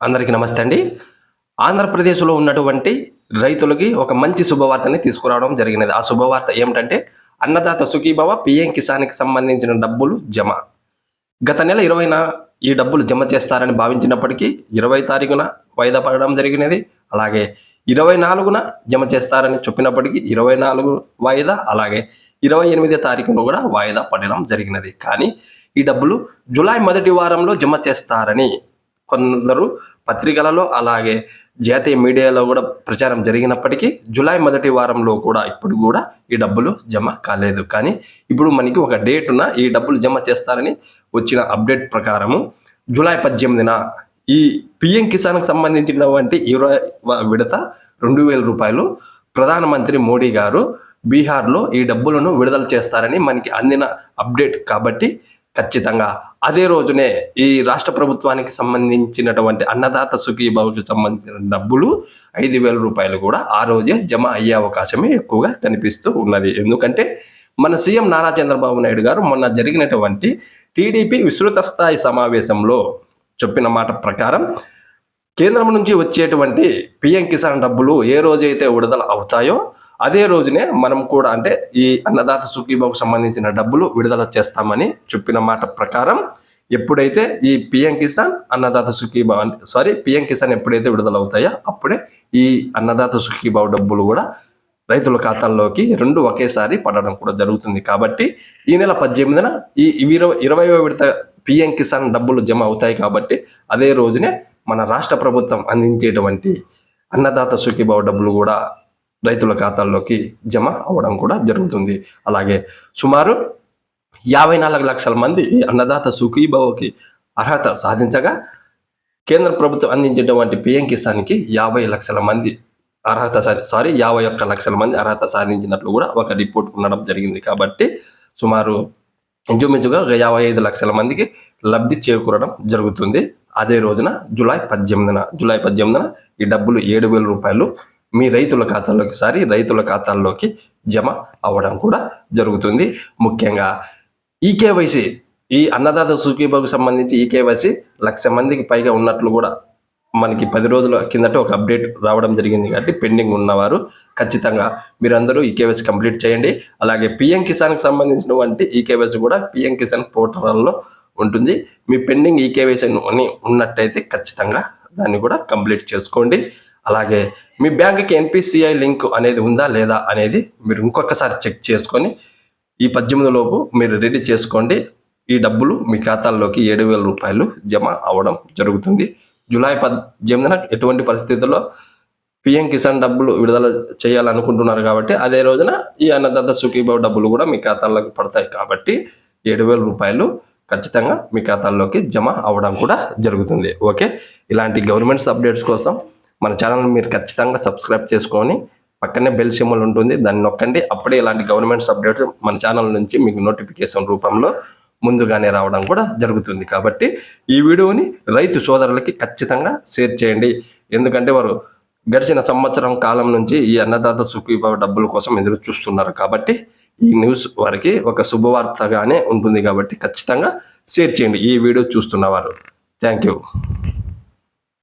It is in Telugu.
అందరికీ నమస్తే అండి. ఆంధ్రప్రదేశ్లో ఉన్నటువంటి రైతులకి ఒక మంచి శుభవార్తని తీసుకురావడం జరిగినది. ఆ శుభవార్త ఏమిటంటే అన్నదాత సుఖీభవ పిఎం కిసాన్కి సంబంధించిన డబ్బులు జమ. గత నెల ఇరవైన ఈ డబ్బులు జమ చేస్తారని భావించినప్పటికీ ఇరవై తారీఖున వాయిదా పడడం జరిగినది. అలాగే ఇరవై నాలుగున జమ చేస్తారని చెప్పినప్పటికీ ఇరవై నాలుగు వాయిదా అలాగే ఇరవై ఎనిమిదో తారీఖున కూడా వాయిదా పడడం జరిగినది. కానీ ఈ డబ్బులు జూలై మొదటి వారంలో జమ చేస్తారని కొందరు పత్రికలలో అలాగే జాతీయ మీడియాలో కూడా ప్రచారం జరిగినప్పటికీ జూలై మొదటి వారంలో కూడా ఇప్పుడు కూడా ఈ డబ్బులు జమ కాలేదు. కానీ ఇప్పుడు మనకి ఒక డేటున ఈ డబ్బులు జమ చేస్తారని వచ్చిన అప్డేట్ ప్రకారము జూలై పద్దెనిమిదిన ఈ పిఎం కిసాన్కి సంబంధించినటువంటి ఇరవై విడత రెండు వేల రూపాయలు ప్రధానమంత్రి మోడీ గారు బీహార్లో ఈ డబ్బులను విడుదల చేస్తారని మనకి అందిన అప్డేట్ కాబట్టి ఖచ్చితంగా. అదే రోజునే ఈ రాష్ట్ర ప్రభుత్వానికి సంబంధించినటువంటి అన్నదాత సుఖీభావుకి సంబంధించిన డబ్బులు ఐదు వేల రూపాయలు కూడా ఆ రోజే జమ అయ్యే అవకాశమే ఎక్కువగా కనిపిస్తూ ఉన్నది. ఎందుకంటే మన సీఎం నారా చంద్రబాబు నాయుడు గారు మొన్న జరిగినటువంటి టీడీపీ విస్తృత స్థాయి సమావేశంలో చెప్పిన మాట ప్రకారం కేంద్రం నుంచి వచ్చేటువంటి పిఎం కిసాన్ డబ్బులు ఏ రోజైతే విడుదల అవుతాయో అదే రోజునే మనం కూడా అంటే ఈ అన్నదాత సుఖీబాబుకు సంబంధించిన డబ్బులు విడుదల చేస్తామని చెప్పిన మాట ప్రకారం ఎప్పుడైతే ఈ పిఎం కిసాన్ అన్నదాత సుఖీబాబు అంటే సారీ పిఎం కిసాన్ ఎప్పుడైతే విడుదల అవుతాయో అప్పుడే ఈ అన్నదాత సుఖీబాబు డబ్బులు కూడా రైతుల ఖాతాల్లోకి రెండు ఒకేసారి పడడం కూడా జరుగుతుంది. కాబట్టి ఈ నెల పద్దెనిమిదిన ఈ ఇరవై ఇరవై విడత పిఎం కిసాన్ డబ్బులు జమ అవుతాయి కాబట్టి అదే రోజునే మన రాష్ట్ర ప్రభుత్వం అందించేటువంటి అన్నదాత సుఖీభావ డబ్బులు కూడా రైతుల ఖాతాల్లోకి జమ అవ్వడం కూడా జరుగుతుంది. అలాగే సుమారు యాభై నాలుగు లక్షల మంది ఈ అన్నదాత సుఖీభావకి అర్హత సాధించగా కేంద్ర ప్రభుత్వం అందించేటువంటి పిఎం కిసాన్కి యాభై లక్షల మంది అర్హత సారీ యాభై ఒక్క లక్షల మంది అర్హత సాధించినట్లు కూడా ఒక రిపోర్ట్ ఉండడం జరిగింది. కాబట్టి సుమారు ఇంచుమించుగా ఒక యాభై ఐదు లక్షల మందికి లబ్ధి చేకూరడం జరుగుతుంది. అదే రోజున జూలై పద్దెనిమిదిన జూలై పద్దెనిమిదిన ఈ డబ్బులు ఏడు వేల రూపాయలు మీ రైతుల ఖాతాల్లోకి సారి రైతుల ఖాతాల్లోకి జమ అవ్వడం కూడా జరుగుతుంది. ముఖ్యంగా ఈ కేవైసీ ఈ అన్నదాత సుఖీబాబుకు సంబంధించి ఈ కేవైసీ లక్ష మందికి పైగా ఉన్నట్లు కూడా మనకి పది రోజుల కిందట ఒక అప్డేట్ రావడం జరిగింది కాబట్టి పెండింగ్ ఉన్నవారు ఖచ్చితంగా మీరందరూ ఈ కేవైసీ కంప్లీట్ చేయండి. అలాగే పిఎం కిసాన్కి సంబంధించినటువంటి ఈ కేవైసీ కూడా పిఎం కిసాన్ పోర్టల్లో ఉంటుంది. మీ పెండింగ్ ఈ కేవైసీ అని ఉన్నట్టయితే ఖచ్చితంగా దాన్ని కూడా కంప్లీట్ చేసుకోండి. అలాగే మీ బ్యాంక్కి ఎన్పిసిఐ లింక్ అనేది ఉందా లేదా అనేది మీరు ఇంకొకసారి చెక్ చేసుకొని ఈ పద్దెనిమిది లోపు మీరు రెడీ చేసుకోండి. ఈ డబ్బులు మీ ఖాతాల్లోకి ఏడు వేల రూపాయలు జమ అవ్వడం జరుగుతుంది. జూలై పద్దెనిమిదిన ఎటువంటి పరిస్థితుల్లో పిఎం కిసాన్ డబ్బులు విడుదల చేయాలనుకుంటున్నారు కాబట్టి అదే రోజున ఈ అన్నదాత సుఖీబాబు డబ్బులు కూడా మీ ఖాతాల్లోకి పడతాయి కాబట్టి ఏడు వేల రూపాయలు ఖచ్చితంగా మీ ఖాతాల్లోకి జమ అవ్వడం కూడా జరుగుతుంది. ఓకే? ఇలాంటి గవర్నమెంట్స్ అప్డేట్స్ కోసం మన ఛానల్ మీరు ఖచ్చితంగా సబ్స్క్రైబ్ చేసుకొని పక్కనే బెల్ సింబల్ ఉంటుంది. దాన్ని నొక్కండి. అప్పుడే ఇలాంటి గవర్నమెంట్స్ అప్డేట్ మన ఛానల్ నుంచి మీకు నోటిఫికేషన్ రూపంలో ముందుగానే రావడం కూడా జరుగుతుంది. కాబట్టి ఈ వీడియోని రైతు సోదరులకి ఖచ్చితంగా షేర్ చేయండి. ఎందుకంటే వారు గడిచిన సంవత్సరం కాలం నుంచి ఈ అన్నదాత సుఖీభావ డబ్బుల కోసం ఎదురు చూస్తున్నారు. కాబట్టి ఈ న్యూస్ వారికి ఒక శుభవార్తగానే ఉంటుంది. కాబట్టి ఖచ్చితంగా షేర్ చేయండి. ఈ వీడియో చూస్తున్నవారు థ్యాంక్ యూ.